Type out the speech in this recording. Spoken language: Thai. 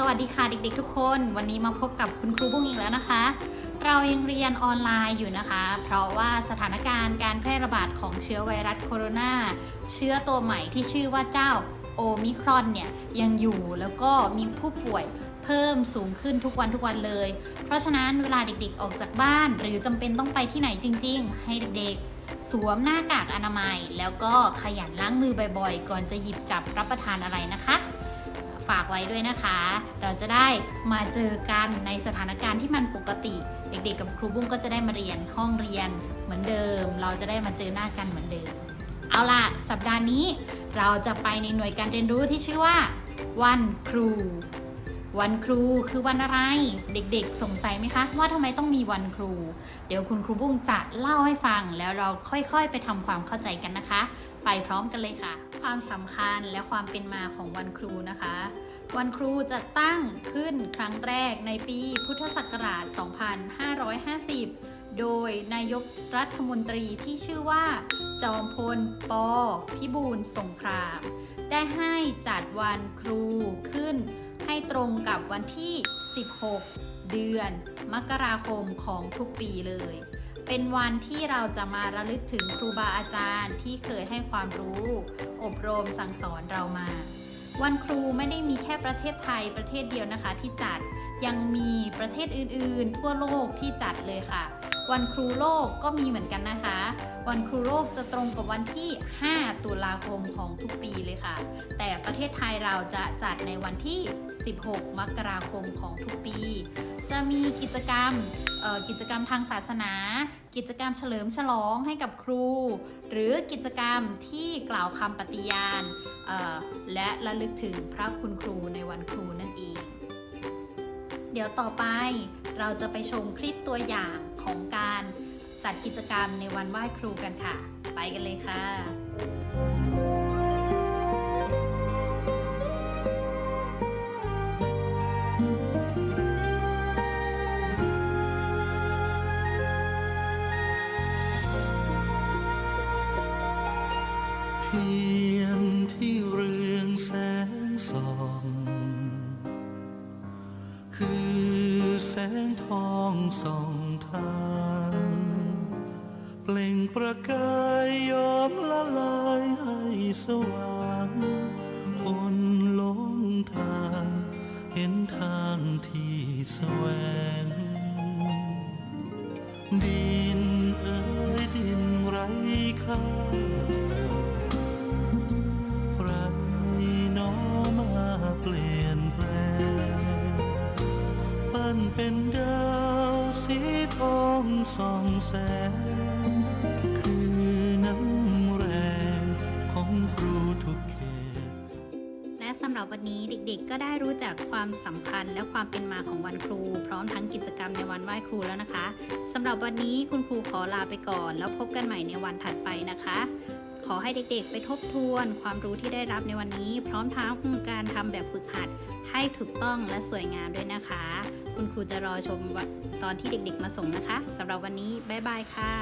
สวัสดีค่ะเด็กๆทุกคน วันนี้มาพบกับคุณครูบุ้งอีกแล้วนะคะ เรายังเรียนออนไลน์อยู่นะคะ เพราะว่าสถานการณ์การแพร่ระบาดของเชื้อไวรัสโคโรนาเชื้อตัวใหม่ที่ชื่อว่าเจ้าโอมิครอนเนี่ยยังอยู่แล้วก็มีผู้ป่วยเพิ่มสูงขึ้นทุกวันทุกวันเลย เพราะฉะนั้นเวลาเด็กๆออกจากบ้าน หรือจำเป็นต้องไปที่ไหนจริง ๆ ให้เด็กๆ สวมหน้ากากอนามัย แล้วก็ขยันล้างมือบ่อยๆ ก่อนจะหยิบจับรับประทานอะไรนะคะ ฝากไว้ด้วยนะคะ เราจะได้มาเจอกันในสถานการณ์ที่มันปกติ เด็กๆกับครูบุ้งก็จะได้มาเรียนห้องเรียนเหมือนเดิม เราจะได้มาเจอหน้ากันเหมือนเดิม เอาล่ะ สัปดาห์นี้เราจะไปในหน่วยการเรียนรู้ที่ชื่อว่าวันครู วันครูคือวันอะไร เด็กๆ สงสัยไหมคะ ว่าทำไมต้องมีวันครู เดี๋ยวคุณครูบุ้งจะเล่าให้ฟัง แล้วเราค่อยๆ ไปทำความเข้าใจกันนะคะ ไปพร้อมกันเลยค่ะ ความสำคัญและความเป็นมาของวันครูนะคะ วันครูจะตั้งขึ้นครั้งแรกในปีพุทธศักราช 2550 โดยนายกรัฐมนตรีที่ชื่อว่า จอมพล ปพิบูลสงคราม ได้ให้จัดวันครูขึ้น ให้ตรงกับวันที่ 16 เดือน มกราคมของทุกปีเลย เป็นวันที่เราจะมาระลึกถึงครูบาอาจารย์ที่เคยให้ความรู้ อบรมสั่งสอนเรามา วันครูไม่ได้มีแค่ประเทศไทยประเทศเดียวนะคะที่จัดยังมีประเทศอื่นๆ ทั่วโลกที่จัดเลยค่ะ วันครูโลกก็มีเหมือนกันนะคะ วันครูโลกจะตรงกับวันที่ 5 ตุลาคมของทุกปีเลยค่ะ แต่ประเทศไทยเราจะจัดในวันที่ 16 มกราคมของทุกปี จะมีกิจกรรมกิจกรรมทางศาสนา กิจกรรมเฉลิมฉลองให้กับครู หรือกิจกรรมที่กล่าวคำปฏิญาณและระลึกถึงพระคุณครูในวันครูนั่นเอง เดี๋ยวต่อไปเราจะไปชมคลิปตัวอย่าง ของการจัดกิจกรรมในวันไหว้ครูกันค่ะ ไปกันเลยค่ะ ส่องทางเปล่งประกายยอมละลายให้สว่างคนหลงทางเห็นทางที่แสวง ดินเอ่ยดินไร้ค่าใครน้อมาเปลี่ยนแปลงปั้นเป็นดา มส่องแสง คือน้ำแรงของครูทุกเขตและสำหรับวันนี้เด็กๆ ก็ได้รู้จักความสำคัญและความเป็นมาของวันครู พร้อมทั้งกิจกรรมในวันไหว้ครูแล้วนะคะสำหรับวันนี้คุณครูขอลาไปก่อน แล้วพบกันใหม่ในวันถัดไปนะคะ ขอให้เด็กๆ ไปทบทวนความรู้ที่ได้รับในวันนี้ พร้อมทั้งการทำแบบฝึกหัดให้ถูกต้องและสวยงามด้วยนะคะ คุณครูจะรอชมตอนที่เด็กๆ มาส่งนะคะสำหรับวันนี้ บ๊ายบายค่ะ